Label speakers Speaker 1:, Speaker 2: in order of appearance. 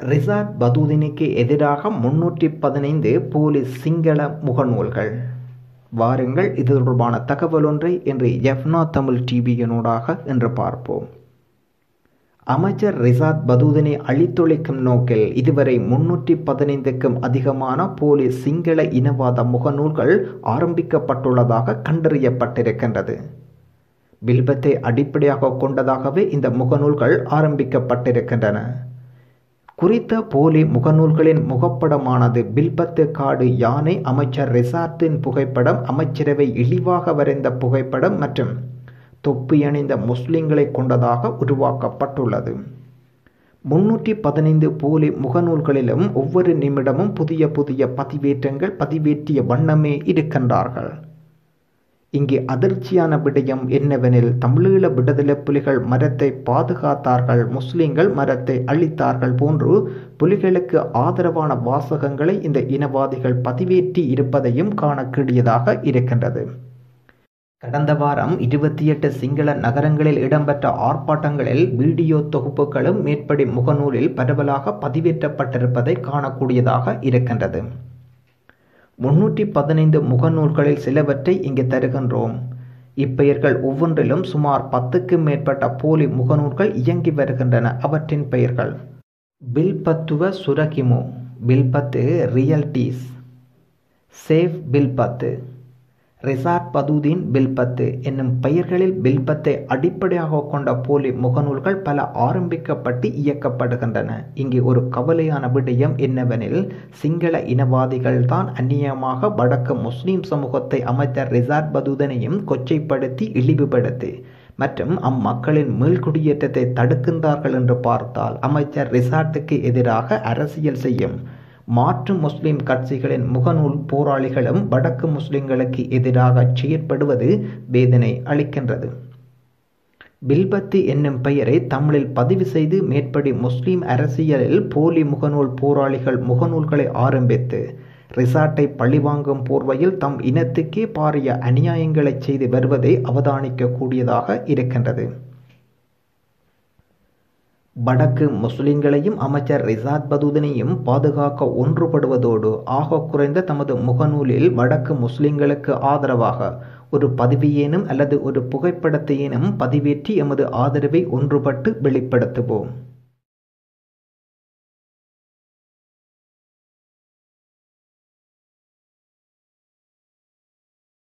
Speaker 1: ரிசாட் பதூதினுக்கு எதிராக முன்னூற்றி பதினைந்து போலீஸ் சிங்கள முகநூல்கள். வாருங்கள் இது தொடர்பான தகவல் ஒன்றை இன்று எஃப்னா தமிழ் டிவியினூடாக என்று பார்ப்போம். அமைச்சர் ரிசாத் பதூதினை அழித்தொழிக்கும் நோக்கில் இதுவரை முன்னூற்றி பதினைந்துக்கும் அதிகமான போலீஸ் சிங்கள இனவாத முகநூல்கள் ஆரம்பிக்கப்பட்டுள்ளதாக கண்டறியப்பட்டிருக்கின்றது. பில்பத்தை அடிப்படையாக கொண்டதாகவே இந்த முகநூல்கள் ஆரம்பிக்கப்பட்டிருக்கின்றன. குறித்த போலி முகநூல்களின் முகப்படமானது பில்பத்து காடு யானை அமைச்சர் ரிசார்ட்டின் புகைப்படம் அமைச்சரவை இழிவாக வரைந்த புகைப்படம் மற்றும் தொப்பி அணிந்த முஸ்லிம்களை கொண்டதாக உருவாக்கப்பட்டுள்ளது. முன்னூற்றி பதினைந்து போலி முகநூல்களிலும் ஒவ்வொரு நிமிடமும் புதிய புதிய பதிவேற்றங்கள் பதிவேற்றிய வண்ணமே இருக்கின்றார்கள். இங்கே அதிர்ச்சியான விடயம் என்னவெனில் தமிழீழ விடுதலை புலிகள் மரத்தை பாதுகாத்தார்கள் முஸ்லிம்கள் மரத்தை அழித்தார்கள் போன்று புலிகளுக்கு ஆதரவான வாசகங்களை இந்த இனவாதிகள் பதிவேற்றி இருப்பதையும் காணக்கூடியதாக இருக்கின்றது. கடந்த வாரம் இருபத்தி எட்டு சிங்கள நகரங்களில் இடம்பெற்ற ஆர்ப்பாட்டங்களில் வீடியோ தொகுப்புகளும் மேற்படி முகநூலில் பரவலாக பதிவேற்றப்பட்டிருப்பதை காணக்கூடியதாக இருக்கின்றது. முன்னூற்றி பதினைந்து முகநூல்களில் சிலவற்றை இங்கு தருகின்றோம். இப்பெயர்கள் ஒவ்வொன்றிலும் சுமார் பத்துக்கும் மேற்பட்ட போலி முகநூல்கள் இயங்கி வருகின்றன. அவற்றின் பெயர்கள் பில்பத்துவ சுரகிமு பில்பத்து ரியல்டீஸ் சேஃப் பில்பத்து ரிசார்ட் பதுதீன் பில்பத்து என்னும் பெயர்களில் பில்பத்தை அடிப்படையாக கொண்ட போலி முகநூல்கள் பல ஆரம்பிக்கப்பட்டு இயக்கப்படுகின்றன. இங்கே ஒரு கவலையான விடயம் என்னவெனில் சிங்கள இனவாதிகள் தான் அந்நியமாக வடக்கு முஸ்லிம் சமூகத்தை அமைத்த ரிசார்ட் பதூதனையும் கொச்சைப்படுத்தி இழிவுபடுத்தி மற்றும் அம்மக்களின் மீள்குடியேற்றத்தை தடுக்கின்றார்கள் என்று பார்த்தால் அமைச்சர் ரிசார்ட்டுக்கு எதிராக அரசியல் செய்யும் மாற்று முஸ்லிம் கட்சிகளின் முகநூல் போராளிகளும் வடக்கு முஸ்லிம்களுக்கு எதிராக செயற்படுவது வேதனை அளிக்கின்றது. பில்பத்தி என்னும் பெயரை தமிழில் பதிவு செய்து மேற்படி முஸ்லிம் அரசியலில் போலி முகநூல் போராளிகள் முகநூல்களை ஆரம்பித்து ரிசார்ட்டை பழிவாங்கும் போர்வையில் தம் இனத்துக்கே பாரிய அநியாயங்களை செய்து வருவதை அவதானிக்கக்கூடியதாக இருக்கின்றது. வடக்கு முஸ்லிம்களையும் அமைச்சர் ரிசாத் பதூதனையும் பாதுகாக்க ஒன்றுபடுவதோடு ஆக குறைந்த தமது முகநூலில் வடக்கு முஸ்லிம்களுக்கு ஆதரவாக ஒரு பதிவியேனும் அல்லது ஒரு புகைப்படத்தையேனும் பதிவேற்றி எமது ஆதரவை ஒன்றுபட்டு வெளிப்படுத்துவோம்.